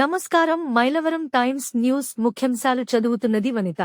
నమస్కారం Mylavaram times news ముఖ్యాంశాలు చదువుతున్నది వనిత.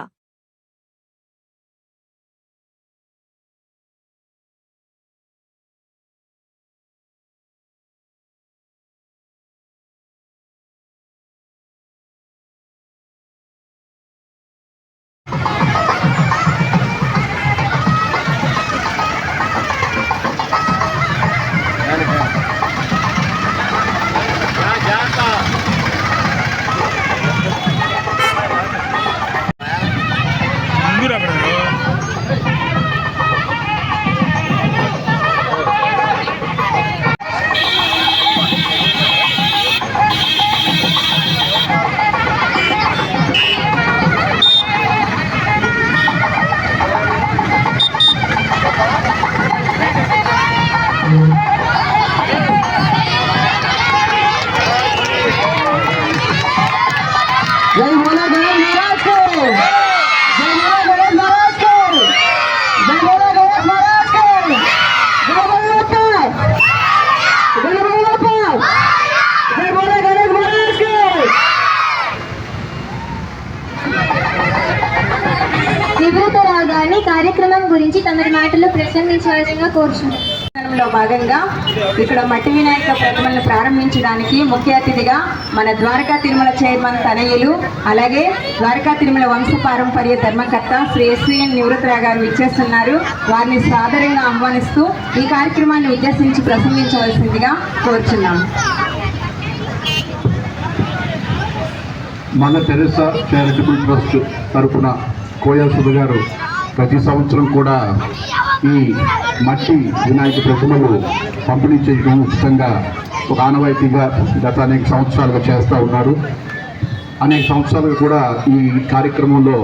గురించి తమరి మాటలో ప్రసంగించవలసిందిగా కోరుచున్నాను. కార్యక్రమంలో భాగంగా ఇక్కడ మట్టి వినాయక ప్రతిమలను ప్రారంభించడానికి ముఖ్య అతిథిగా మన ద్వారకా తిరుమల చైర్మన్ తనయులు అలాగే ద్వారకా తిరుమల వంశ పారంపర్య ధర్మకర్త శ్రీ ఎస్విఎన్ నివృత్తరావు గారు విచ్చేస్తున్నారు. వారిని సాదరంగా ఆహ్వానిస్తూ ఈ కార్యక్రమాన్ని ఉద్దేశించి ప్రసంగించవలసిందిగా కోరుచున్నాం మన తెరసా చారిటబుల్ ట్రస్ట్ తరపున కోయల్ సుధ గారు ప్రతి సంవత్సరం కూడా ఈ మట్టి వినాయక ప్రతిమలు పంపిణీ చేయడం ఉచితంగా ఒక ఆనవాయితీగా గత అనేక సంవత్సరాలుగా చేస్తూ ఉన్నారు. అనేక సంవత్సరాలుగా కూడా ఈ కార్యక్రమంలో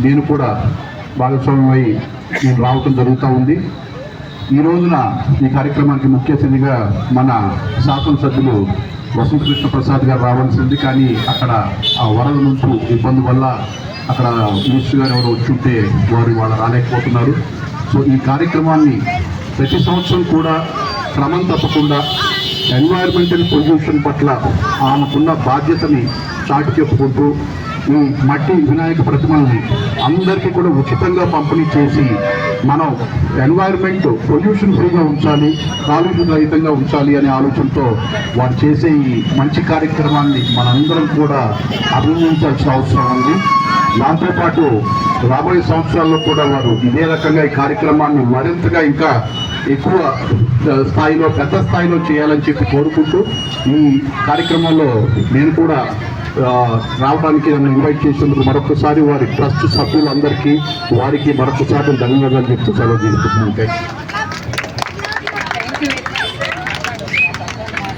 నేను కూడా భాగస్వామ్యమై నేను రావటం జరుగుతూ ఉంది. ఈ రోజున ఈ కార్యక్రమానికి ముఖ్య అతిథిగా మన శాసనసభ్యులు వసంతకృష్ణ ప్రసాద్ గారు రావాల్సింది. కానీ అక్కడ ఆ వరద నుంచి ఇబ్బంది వల్ల అక్కడ మినిస్టర్ గారు ఎవరో వచ్చి ఉంటే వారు వాళ్ళు రాలేకపోతున్నారు. సో ఈ కార్యక్రమాన్ని ప్రతి సంవత్సరం కూడా క్రమం తప్పకుండా ఎన్వైర్మెంటల్ పొల్యూషన్ పట్ల ఆమెకున్న బాధ్యతని చాటి చెప్పుకుంటూ ఈ మట్టి వినాయక ప్రతిమల్ని అందరికీ కూడా ఉచితంగా పంపిణీ చేసి మనం ఎన్వైర్న్మెంట్ పొల్యూషన్ ఫ్రీగా ఉంచాలి కాలుష్య రహితంగా ఉంచాలి అనే ఆలోచనతో వారు చేసే ఈ మంచి కార్యక్రమాన్ని మనందరం కూడా అభినందించాల్సిన అవసరం ఉంది. దాంతో పాటు రాబోయే సంవత్సరాల్లో కూడా వారు ఇదే రకంగా ఈ కార్యక్రమాన్ని మరింతగా ఇంకా ఎక్కువ స్థాయిలో పెద్ద స్థాయిలో చేయాలని చెప్పి కోరుకుంటూ ఈ కార్యక్రమంలో నేను కూడా రావడానికి నన్ను ఇన్వైట్ చేసినందుకు మరొకసారి వారి ట్రస్ట్ సభ్యులందరికీ వారికి మరొకసారి ధన్యవాదాలు చెప్తూ సెలవు తీసుకుంటున్నాను.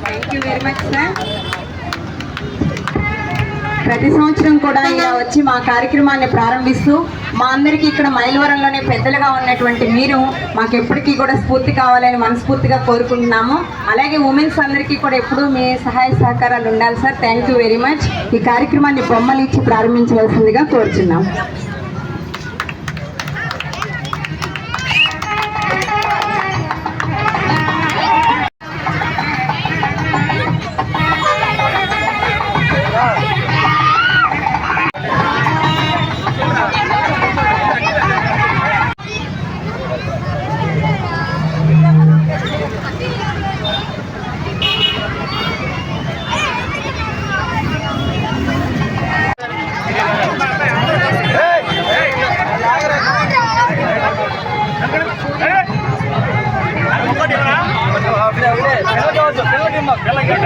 Thank you very much sir ప్రతి సంవత్సరం కూడా ఇలా వచ్చి మా కార్యక్రమాన్ని ప్రారంభిస్తూ మా అందరికీ ఇక్కడ మైలవరంలోనే పెద్దలుగా ఉన్నటువంటి మీరు మాకు ఎప్పటికీ కూడా స్ఫూర్తి కావాలని మనస్ఫూర్తిగా కోరుకుంటున్నాము. అలాగే ఉమెన్స్ అందరికీ కూడా ఎప్పుడూ మీ సహాయ సహకారాలు ఉండాలి sir. Thank you very much ఈ కార్యక్రమాన్ని బొమ్మలు ఇచ్చి ప్రారంభించవలసిందిగా కోరుచున్నాం. ఉండదు తెలగ నిమ్మ తెలంగాణ